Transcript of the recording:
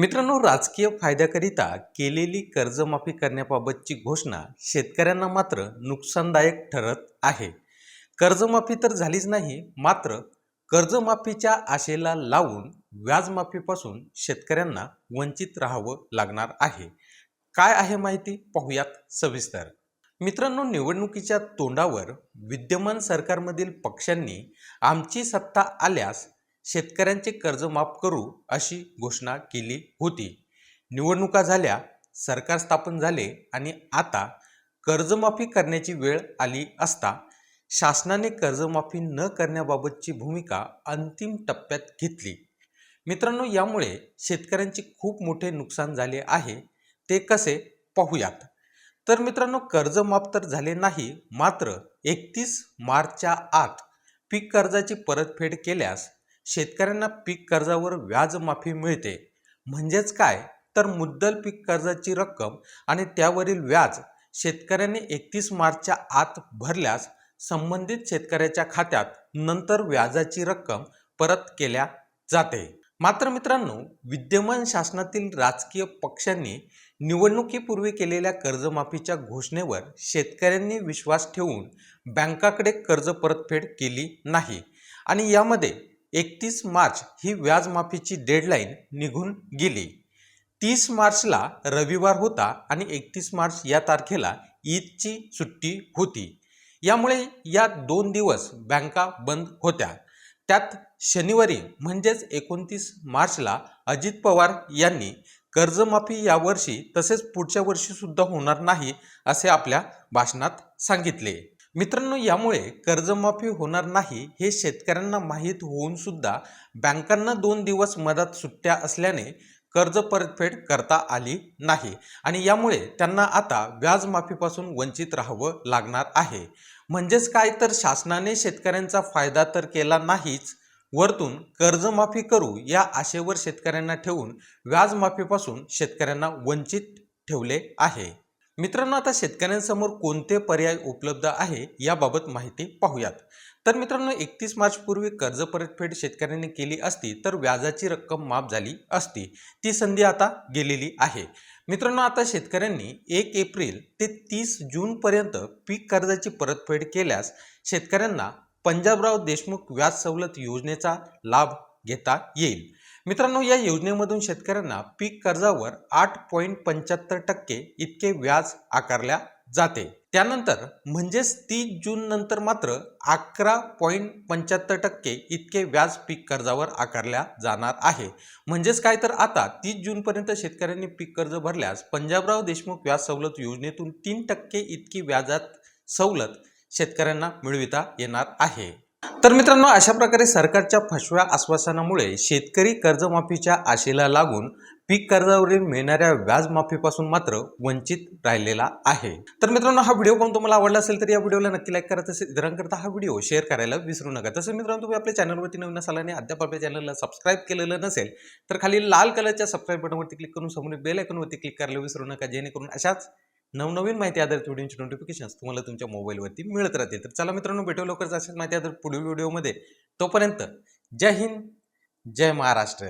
मित्रांनो राजकीय फायद्याकरिता केलेली कर्जमाफी करण्याबाबतची घोषणा शेतकऱ्यांना मात्र नुकसानदायक ठरत आहे. कर्जमाफी तर झालीच नाही मात्र कर्जमाफीच्या आशेला लावून व्याजमाफीपासून शेतकऱ्यांना वंचित राहावं लागणार आहे. काय आहे माहिती? पाहूयात सविस्तर. मित्रांनो निवडणुकीच्या तोंडावर विद्यमान सरकारमधील पक्षांनी आमची सत्ता आल्यास शेतकऱ्यांचे कर्ज माफ करू अशी घोषणा केली होती. निवडणुका झाल्या सरकार स्थापन झाले आणि आता कर्जमाफी करण्याची वेळ आली असता शासनाने कर्जमाफी न करण्याबाबतची भूमिका अंतिम टप्प्यात घेतली. मित्रांनो यामुळे शेतकऱ्यांचे खूप मोठे नुकसान झाले आहे. ते कसे? पाहूयात. तर मित्रांनो कर्ज माफ तर झाले नाही मात्र एकतीस मार्चच्या आत पीक कर्जाची परतफेड केल्यास शेतकऱ्यांना पीक कर्जावर व्याजमाफी मिळते. म्हणजेच काय? तर मुद्दल पीक कर्जाची रक्कम आणि त्यावरील व्याज शेतकऱ्याने एकतीस मार्चच्या आत भरल्यास संबंधित शेतकऱ्याच्या खात्यात नंतर व्याजाची रक्कम परत केल्या जाते. मात्र मित्रांनो विद्यमान शासनातील राजकीय पक्षांनी निवडणुकीपूर्वी केलेल्या कर्जमाफीच्या घोषणेवर शेतकऱ्यांनी विश्वास ठेवून बँकाकडे कर्ज परतफेड केली नाही आणि यामध्ये एकतीस मार्च ही व्याजमाफीची डेडलाईन निघून गेली. तीस मार्चला रविवार होता आणि एकतीस मार्च या तारखेला ईदची सुट्टी होती. यामुळे या दोन दिवस बँका बंद होत्या. त्यात शनिवारी म्हणजेच एकोणतीस मार्चला अजित पवार यांनी कर्जमाफी यावर्षी तसेच पुढच्या वर्षीसुद्धा होणार नाही असे आपल्या भाषणात सांगितले. मित्रांनो यामुळे कर्जमाफी होणार नाही हे शेतकऱ्यांना माहीत होऊन सुद्धा बँकांना दोन दिवस मदत सुट्ट्या असल्याने कर्ज परतफेड करता आली नाही आणि यामुळे त्यांना आता व्याजमाफीपासून वंचित राहावं लागणार आहे. म्हणजेच काय तर शासनाने शेतकऱ्यांचा फायदा तर केला नाहीच वरतून कर्जमाफी करू या आशेवर शेतकऱ्यांना ठेवून व्याजमाफीपासून शेतकऱ्यांना वंचित ठेवले आहे. मित्रांनो आता शेतकऱ्यांसमोर कोणते पर्याय उपलब्ध आहे याबाबत माहिती पाहूयात. तर मित्रांनो एकतीस मार्चपूर्वी कर्ज परतफेड शेतकऱ्यांनी केली असती तर व्याजाची रक्कम माफ झाली असती. ती संधी आता गेलेली आहे. मित्रांनो आता शेतकऱ्यांनी एक एप्रिल ते तीस जूनपर्यंत पीक कर्जाची परतफेड केल्यास शेतकऱ्यांना पंजाबराव देशमुख व्याज सवलत योजनेचा लाभ घेता येईल. मित्रांनो या योजनेमधून शेतकऱ्यांना पीक कर्जावर आठ पॉईंट पंच्याहत्तर टक्के इतके व्याज आकारल्या जाते. त्यानंतर म्हणजेच तीस जून नंतर मात्र अकरा पॉईंट पंच्याहत्तर टक्के इतके व्याज पीक कर्जावर आकारल्या जाणार आहे. म्हणजेच काय तर आता तीस जूनपर्यंत शेतकऱ्यांनी पीक कर्ज भरल्यास पंजाबराव देशमुख व्याज सवलत योजनेतून तीन टक्के इतकी व्याजात सवलत शेतकऱ्यांना मिळविता येणार आहे. तर मित्रांनो अशा प्रकारे सरकारच्या फसव्या आश्वासनामुळे शेतकरी कर्जमाफीच्या आशेला लागून पीक कर्जावरील मिळणाऱ्या व्याजमाफीपासून मात्र वंचित राहिलेला आहे. तर मित्रांनो हा व्हिडिओ पण तुम्हाला आवडला असेल तर या व्हिडिओला नक्की लाईक करा. तसेच इतरांकरता हा व्हिडिओ शेअर करायला विसरू नका. तसेच मित्रांनो तुम्ही आपल्या चॅनलवरती नवीन असाल आणि अद्याप आपल्या चॅनलला सबस्क्राईब केलेलं नसेल तर खाली लाल कलरच्या सबस्क्राईब बटनवरती क्लिक करून समोर बेल आयकॉनवरती क्लिक करायला विसरू नका. जेणेकरून अशाच नवनवीन माहिती आधारित व्हिडिओची नोटिफिकेशन्स तुम्हाला तुमच्या मोबाईलवरती मिळत राहतील. तर चला मित्रांनो भेटू लवकरच असेल माहिती आधारित पुढील व्हिडिओमध्ये तोपर्यंत जय हिंद जय महाराष्ट्र.